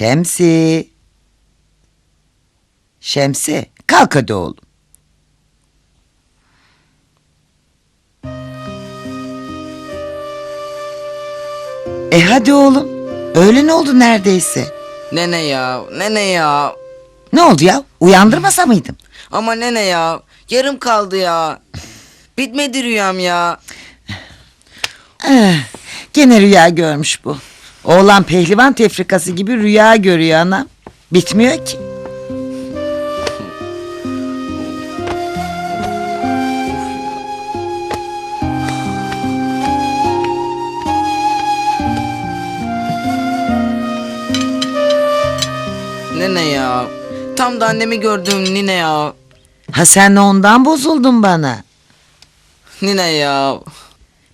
Şemsi. Şemsi kalk hadi oğlum. E hadi oğlum. Öğlen oldu neredeyse. Nene ya, nene ya. Ne oldu ya? Uyandırmasa mıydım? Ama nene ya, yarım kaldı ya. Bitmedi rüyam ya. Eh, gene rüya görmüş bu. Oğlan pehlivan tefrikası gibi rüya görüyor anam. Bitmiyor ki. Nene ya. Tam da annemi gördüğüm nine ya. Ha sen ondan bozuldun bana. Nine ya.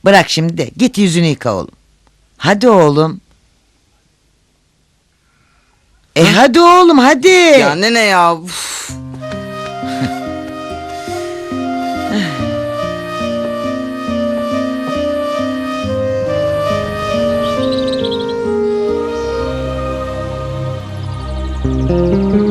Bırak şimdi de git yüzünü yıka oğlum. Hadi oğlum. E hadi oğlum hadi. Ya nene ya. uf.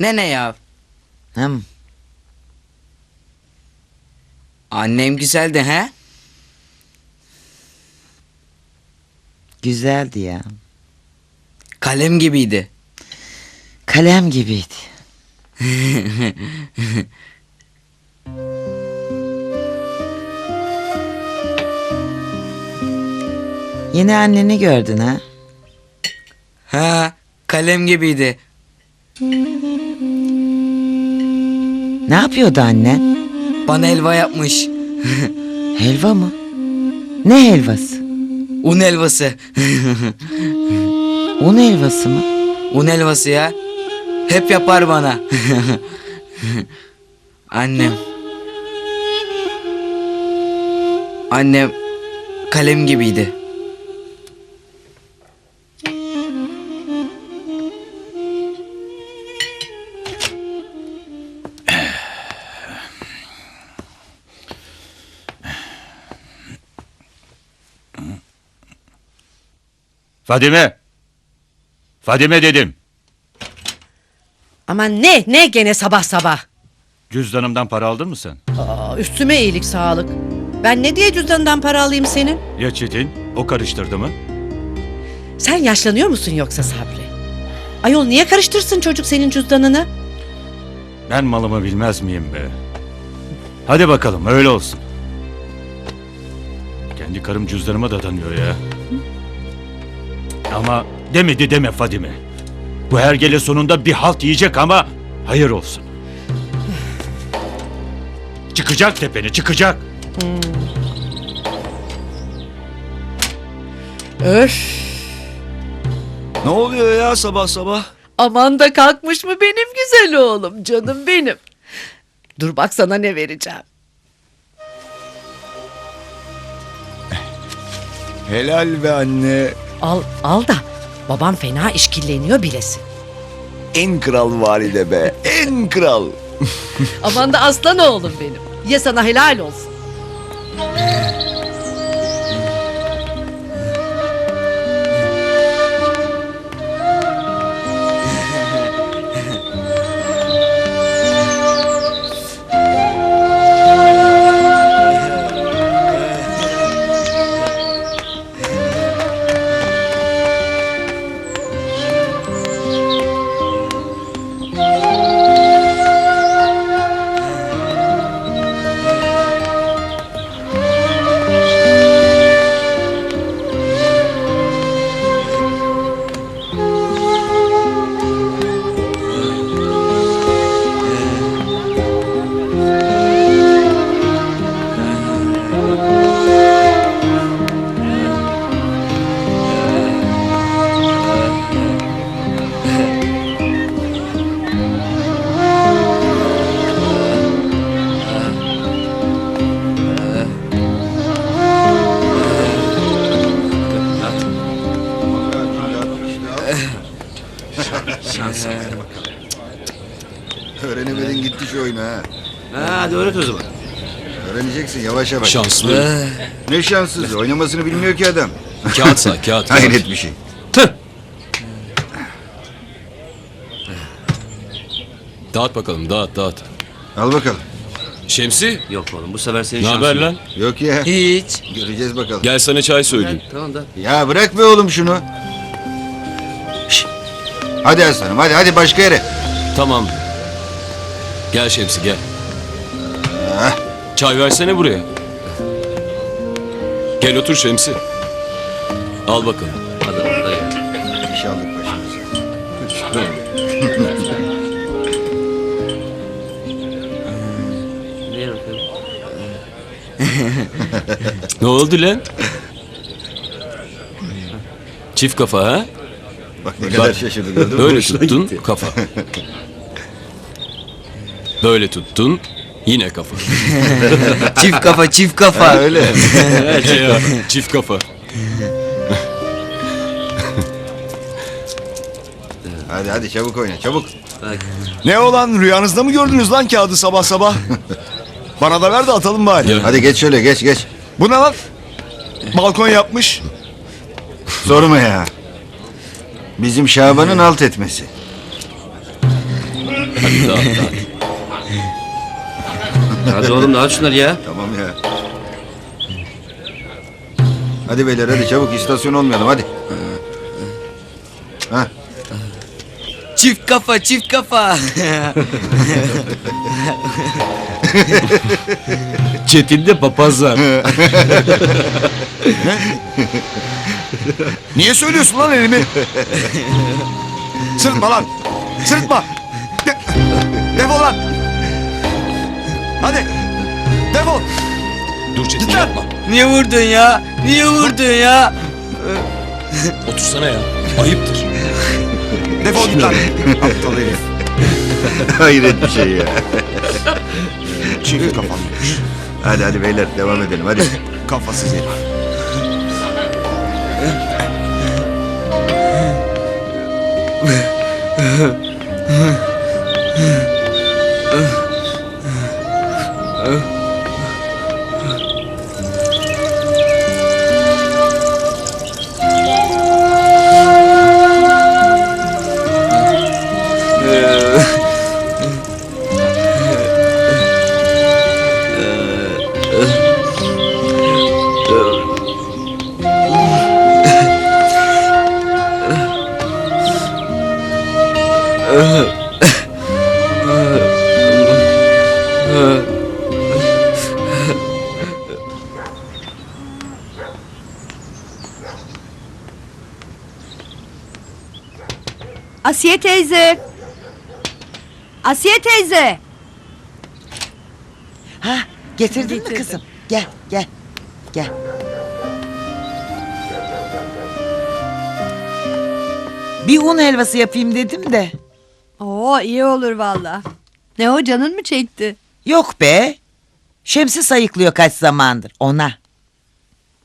Nene ya. Hım, Annem güzeldi he? güzeldi ya. Kalem gibiydi. Kalem gibiydi. Yine anneni gördün ha? Ha, kalem gibiydi. Ne yapıyordu annen? Bana helva yapmış. Helva mı? Ne helvası? Un helvası. Un helvası mı? Un helvası ya. Hep yapar bana. Annem. Annem kalem gibiydi. Fadime! Fadime dedim. Aman ne ne gene sabah sabah. Cüzdanımdan para aldın mı sen? Aa, üstüme iyilik sağlık. Ben ne diye cüzdanından para alayım senin? Ya Çetin? O karıştırdı mı? Sen yaşlanıyor musun yoksa Sabri? Ayol niye karıştırsın çocuk senin cüzdanını? Ben malımı bilmez miyim be? Hadi bakalım öyle olsun. Kendi karım cüzdanıma dadanıyor ya. Ama demedi deme Fadime. Bu hergele sonunda bir halt yiyecek ama hayır olsun. Çıkacak tepene çıkacak. Öf. Ne oluyor ya sabah sabah? Aman da kalkmış mı benim güzel oğlum canım benim. Dur bak sana ne vereceğim. Helal be anne. Al al da babam fena işkilleniyor bilesin. En kral valide be. En kral. Aman da aslan oğlum benim. Ye sana helal olsun. Şu oyunu ha. Ha, hadi öğret o zaman. Öğreneceksin yavaş yavaş. Şanslı. Ne şanssız oynamasını bilmiyor ki adam. kağıt say kağıt. Hayret bir şey. Dağıt bakalım dağıt dağıt. Al bakalım. Şemsi Yok oğlum bu sefer senin ne şansın. haber lan? Yok ya. Hiç. Göreceğiz bakalım. Gel sana çay söyleyeyim. Tamam da. Ya bırak be oğlum şunu. Şşt. Hadi aslanım hadi hadi başka yere. Tamam. Gel Şemsi gel. Ah. Çay versene buraya. Gel otur Şemsi. Al bakalım. Hadi ya. İş aldık başımıza. Ne oldu lan? Çift kafa ha? Bak ne kadar şaşırdı gördün mü? Böyle tuttun kafa. Böyle tuttun yine kafa. Çift kafa çift Ha, kafa. öyle. Ya, çift kafa. hadi hadi çabuk oyna çabuk. Ne olan rüyanızda mı gördünüz lan kağıdı sabah sabah? Bana da ver de atalım bari. Ya. Hadi geç şöyle geç geç. Bu ne lan? Balkon yapmış. Sorma ya. Bizim Şaban'ın alt etmesi. Hadi dağıt dağıt. Hadi oğlum dağıt şunları ya. Tamam ya. Hadi beyler hadi çabuk istasyon olmayalım hadi. Ha, Çift kafa çift kafa. Çetin'de papazlar. Niye söylüyorsun lan elimi? Sırıtma lan. Sırıtma. De- defol lan. Hadi. Defol. Dur Çetin Git lan. yapma. Niye vurdun ya? Niye vurdun ya? Otursana ya. Ayıptır. Defol git lan. Aptal herif. hayret bir şey ya. Çift kafalı. Hadi hadi beyler devam edelim hadi. Kafasız herif. Asiye teyze. Asiye teyze. Ha getirdin mi kızım? Gel gel gel. Bir un helvası yapayım dedim de. Oo iyi olur valla. Ne o canın mı çekti? Yok be. Şemsi sayıklıyor kaç zamandır ona.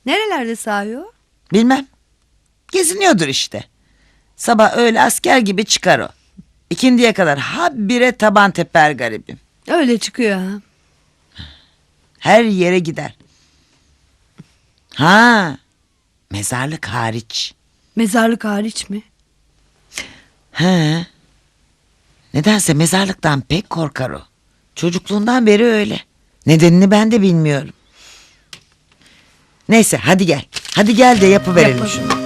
Nerelerde o? Bilmem. Geziniyordur işte. Sabah öğle asker gibi çıkar o. İkindiye kadar habire taban teper garibim. Öyle çıkıyor ha. Her yere gider. Ha, mezarlık hariç. Mezarlık hariç mi? He. Nedense mezarlıktan pek korkar o. Çocukluğundan beri öyle. Nedenini ben de bilmiyorum. Neyse hadi gel. Hadi gel de yapıverelim Yapalım. şunu.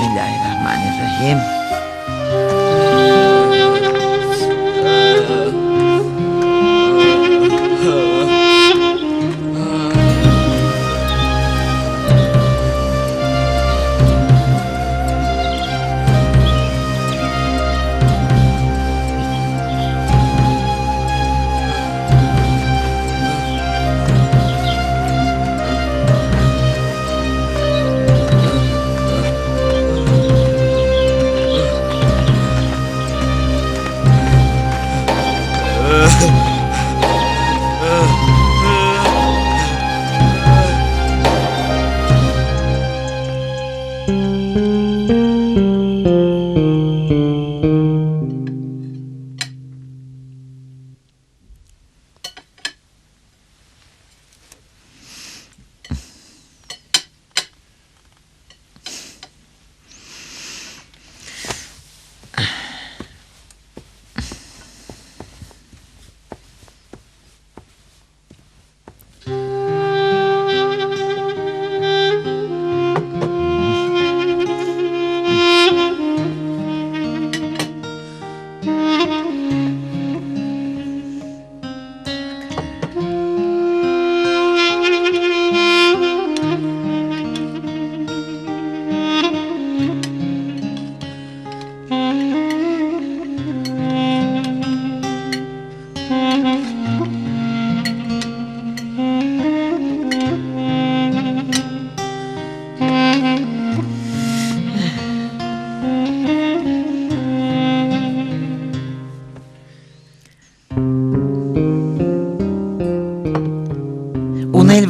Bismillahirrahmanirrahim.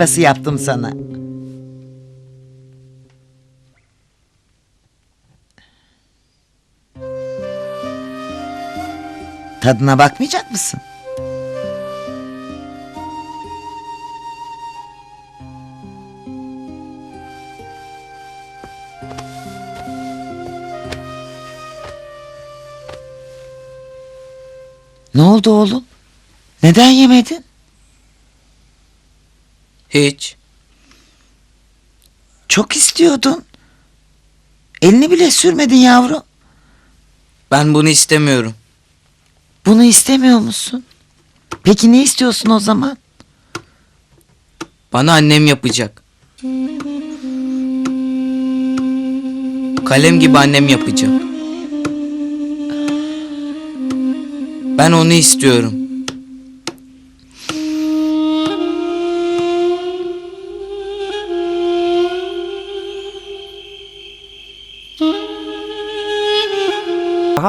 Helvası yaptım sana. Tadına bakmayacak mısın? Ne oldu oğlum? Neden yemedin? Hiç. Çok istiyordun. Elini bile sürmedin yavrum. Ben bunu istemiyorum. Bunu istemiyor musun? Peki ne istiyorsun o zaman? Bana annem yapacak. Kalem gibi annem yapacak. Ben onu istiyorum.